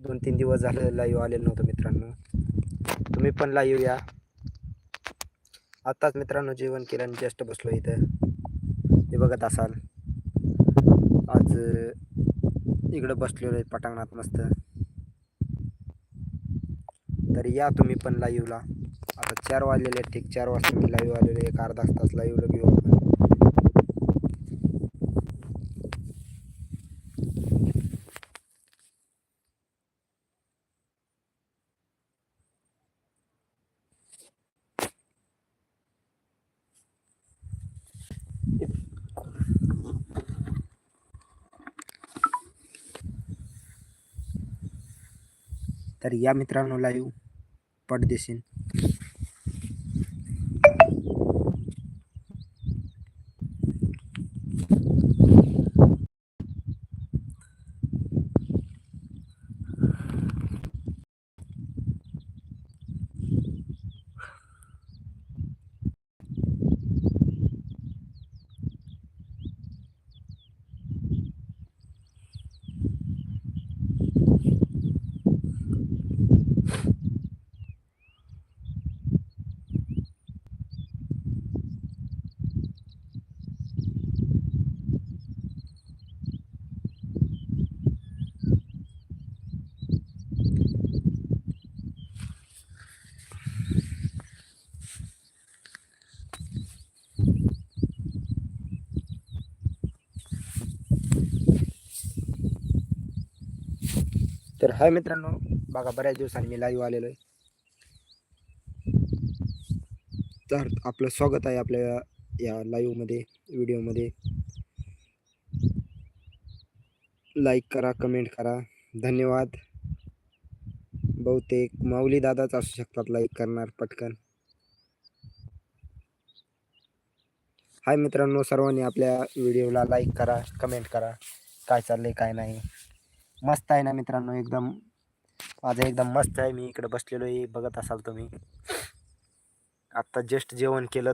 दोन तीन दिवस झालं लाईव्ह आलेलं नव्हतं मित्रांनो. तुम्ही पण लाईव्ह या. आत्ताच मित्रांनो जेवण केलं आणि जस्ट बसलो इथं. हे बघत असाल. आज इकडं बसलेलो आहे पटांगणात मस्त. तर या तुम्ही पण लाईव्हला आता चार वाजलेले आहेत, ठीक चार वाजता मी लाईव्ह आलेलो आहे. एक अर्धा तास लाईव्हला घेऊ आपण तर या मित्रांनो लाईव्ह पट देशील. हाय मित्रांनो बघा बऱ्याच दिवसांनी मी लाईव्ह आलेलो आहे तर आपलं स्वागत आहे आपल्या या लाईव्हमध्ये व्हिडिओमध्ये लाईक करा कमेंट करा. धन्यवाद. बहुतेक माऊली दादाच असू शकतात लाईक करणार पटकन. हाय मित्रांनो सर्वांनी आपल्या व्हिडिओला लाईक करा कमेंट करा. काय चाललंय काय नाही. मस्त आहे ना मित्रांनो एकदम. माझं एकदम मस्त आहे. मी इकडे बसलेलो आहे. बघत असाल तुम्ही. आत्ता जस्ट जेवण केलं.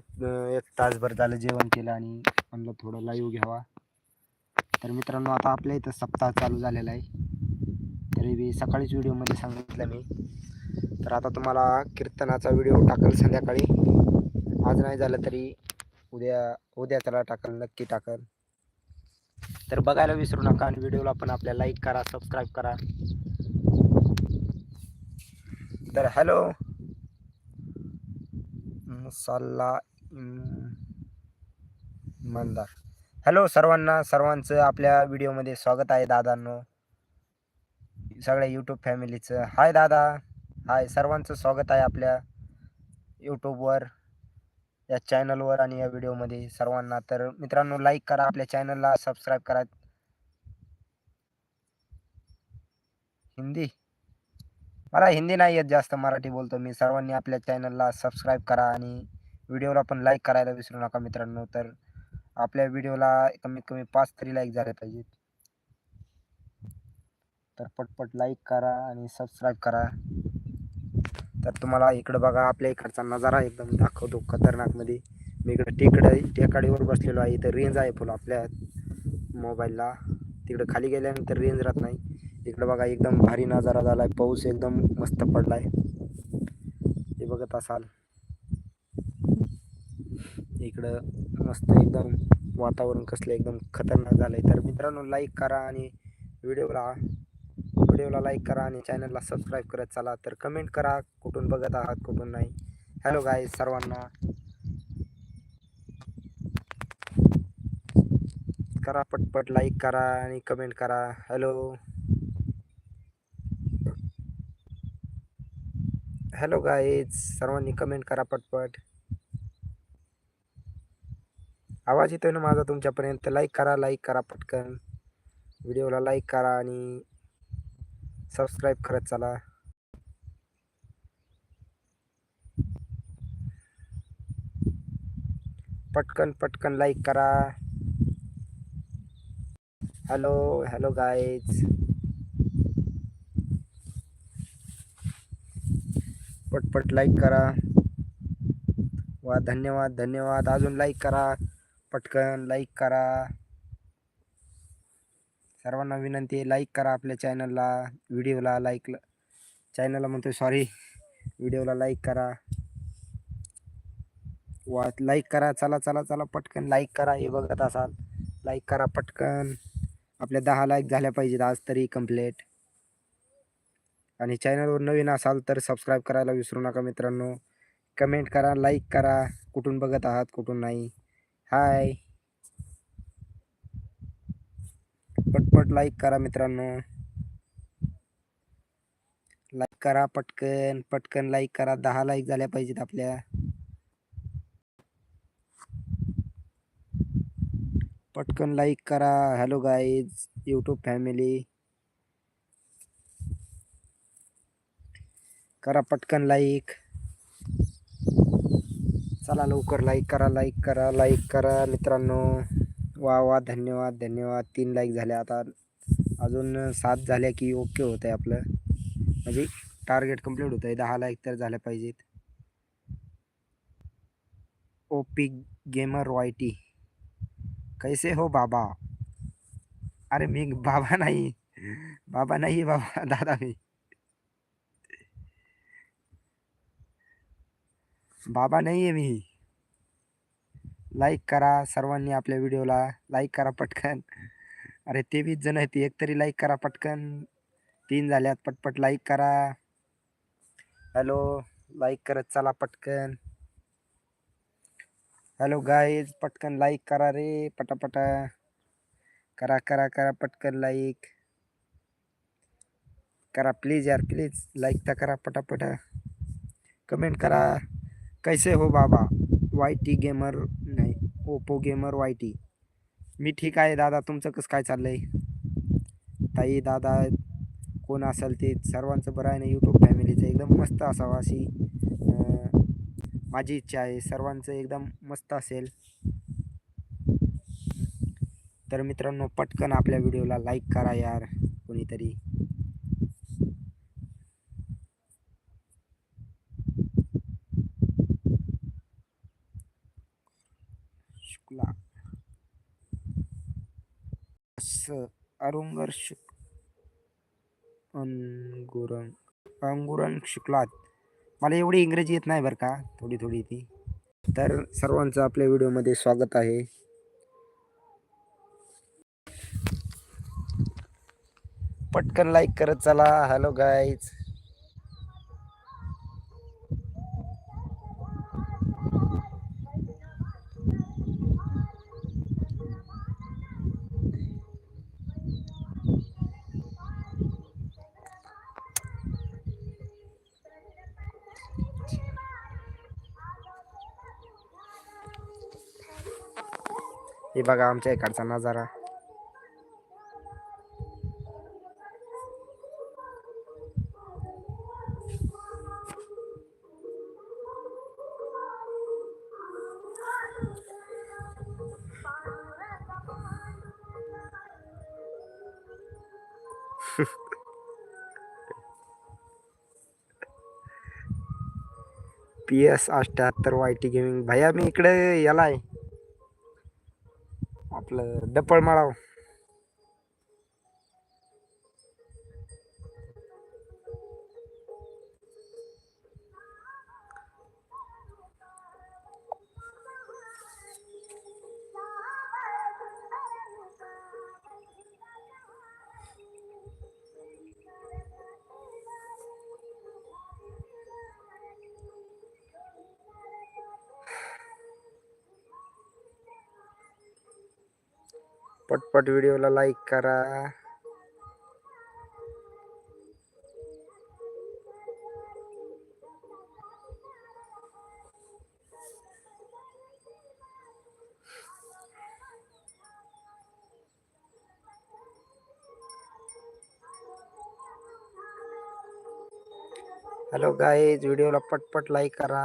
एक तासभर झालं जेवण केलं आणि म्हणलं थोडं लाईव्ह घ्यावा. तर मित्रांनो आता आपल्या इथं सप्ताह चालू झालेला आहे. तरी बी सकाळीच व्हिडिओमध्ये सांगितलं मी. तर आता तुम्हाला कीर्तनाचा व्हिडिओ टाकल संध्याकाळी. आज नाही झालं तरी उद्या उद्या त्याला टाकल नक्की टाकल. तर बघायला विसरू नका आणि व्हिडिओला पण आपल्या लाईक करा सबस्क्राईब करा. तर हॅलो मसाला मंदार. हॅलो सर्वांना सर्वांचं आपल्या व्हिडिओमध्ये स्वागत आहे दादांनो. सगळ्या यूट्यूब फॅमिलीचं हाय दादा. हाय सर्वांचं स्वागत आहे आपल्या यूट्यूबवर या चॅनलवर आणि या व्हिडिओमध्ये सर्वांना. तर मित्रांनो लाईक करा आपल्या चॅनलला सबस्क्राईब करा. हिंदी? मला हिंदी नाही येत जास्त मराठी बोलतो मी. सर्वांनी आपल्या चॅनलला सबस्क्राईब करा आणि व्हिडिओला पण लाईक करायला विसरू नका मित्रांनो. तर आपल्या व्हिडिओला कमीत कमी पाच तरी लाईक झाले पाहिजेत. तर पटपट लाईक करा आणि सबस्क्राईब करा. तर तुम्हाला इकडं बघा आपल्या इकडचा नजारा एकदम दाखवतो खतरनाकमध्ये मी इकडं टेकडं टेकाडीवर बसलेलो आहे. इथं रेंज आहे फुल आपल्या मोबाईलला तिकडं खाली गेल्यानंतर रेंज राहत नाही. इकडं बघा एकदम भारी नजारा झाला आहे पाऊस एकदम मस्त पडला आहे ते बघत असाल. इकडं मस्त एकदम वातावरण कसलं एकदम खतरनाक झालं आहे तर मित्रांनो लाईक करा आणि व्हिडिओला व्हिडिओला लाईक करा आणि चॅनलला सबस्क्राईब करत चला तर कमेंट करा. कुठून बघत आहात कुठून नाही. हॅलो गाय सर्वांना. करा पटपट लाईक करा आणि कमेंट करा. हॅलो हॅलो गाईज सर्वांनी कमेंट करा पटपट. आवाज येतोय ना माझा तुमच्यापर्यंत? लाईक करा लाईक करा पटकन. व्हिडिओला लाईक करा आणि सबस्क्राईब करत चला. पटकन पटकन लाईक करा. हॅलो हॅलो गाईज पटपट लाईक करा. वा धन्यवाद धन्यवाद. अजून लाईक करा. पटकन लाईक करा. सर्वांना विनंती आहे लाईक करा आपल्या चॅनलला व्हिडिओला लाईक चॅनलला म्हणतो सॉरी व्हिडिओला लाईक करा. वा लाईक करा चला चला चला पटकन लाईक करा हे बघत असाल. लाईक करा पटकन. आपल्या दहा लाईक झाल्या पाहिजेत आज तरी कंप्लीट आणि चॅनलवर नवीन असाल तर सबस्क्राईब करायला विसरू नका मित्रांनो. कमेंट करा लाईक करा. कुठून बघत आहात कुठून नाही. हाय पटपट लाईक करा मित्रांनो. लाईक करा पटकन पटकन लाईक करा. दहा लाईक झाल्या पाहिजेत आपल्या. पटकन लाईक करा. हॅलो गाईज यूट्यूब फॅमिली करा पटकन लाईक चला लवकर लाईक करा लाईक करा लाईक करा मित्रांनो. वा वा धन्यवाद धन्यवाद. तीन लाईक झाले आता अजून सात झाल्या की ओके होत आहे आपलं. म्हणजे टार्गेट कंप्लीट होत आहे दहा लाईक तर झाल्या पाहिजेत. ओपी गेमर वाय टी कैसे हो बाबा? अरे मी बाबा नाही. बाबा नाही बाबा दादा मी. बाबा नाही आहे मी. लाईक करा सर्वांनी आपल्या व्हिडिओला लाईक करा पटकन. अरे तेवीस जण आहेत एक तरी लाईक करा पटकन. तीन झाल्यात पटपट लाईक करा. हॅलो लाईक करत चला पटकन. हॅलो गाईज पटकन लाईक करा रे पटापटा. करा करा करा पटकन लाईक करा प्लीज यार प्लीज लाईक तर करा पटापटा. कमेंट करा. कैसे हो बाबा? Y T gamer Oppo gamer Y T मी ठीक आहे दादा. तुमचं कसं काय चाललंय? ताई दादा कोण असेल ते सर्वांचं बरं आहे ना? यूट्यूब फॅमिलीचं एकदम मस्त असावं अशी माझी इच्छा आहे. सर्वांचं एकदम मस्त असेल. तर मित्रांनो पटकन आपल्या व्हिडिओला लाईक करा यार कोणीतरी शुक्ला असं अरुंगर शुक अंगुरंग अंगुरंग शुक्लात मला एवढी इंग्रजी येत नाही बरं का थोडी थोडी ती. तर सर्वांचं आपल्या व्हिडिओमध्ये स्वागत आहे. पटकन लाईक करत चला. हॅलो गाईज हे बघा आमच्या इकडचा नजारा. पी एस अठ्याहत्तर वाय टी गेमिंग भैया मी इकडे याला आहे એટલે દપણ માળા पटपट व्हिडिओला लाईक करा। हॅलो गाईज व्हिडिओला पटपट लाईक करा।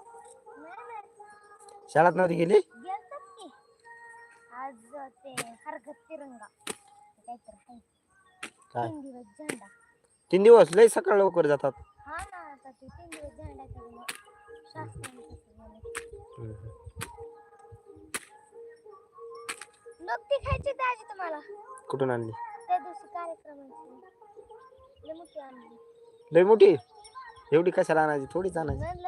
शाळेत नव्हती गेली? गेलतात की. आज ते हरकत तिरंगा. ते काहीतरी आहे. काय? तीन दिवस झेंडा. तीन दिवस? लय सकाळ लवकर जातात. हा ना आता ते तीन दिवस झेंडा करून शासनाने तसं केलं. हम्म. नक्की खायची दाजी तुम्हाला? कुठून आणली? त्या दिवशी कार्यक्रमाची. लय मोठी आणली. लय मोठी? एवढी कशाला आणायची? थोडीच आणायची. म्हणलं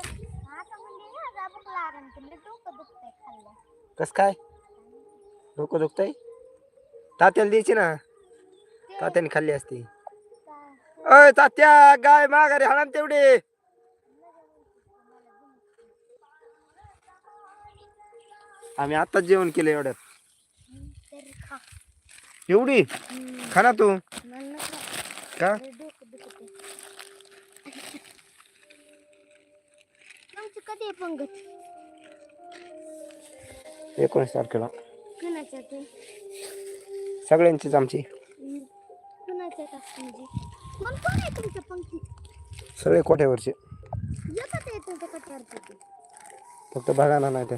आता म्हणली ना जा भूक लागेल तर लय डोकं दुखतंय खाल्लं कस काय? डोकं दुखतंय? तात्याला द्यायची ना. तात्याने खाल्ली असती. अय तात्या गाय माघारी हाणा ना तेवढी. आम्ही आताच जेवण केलं एवढ्यात. एवढी? खा ना तू. का? कधी पंगत? एकोणीस तारखेला. ते? सगळ्यांचीच आमची. सगळे कोठ्यावरचे. ते. फक्त बघा ना नाही तर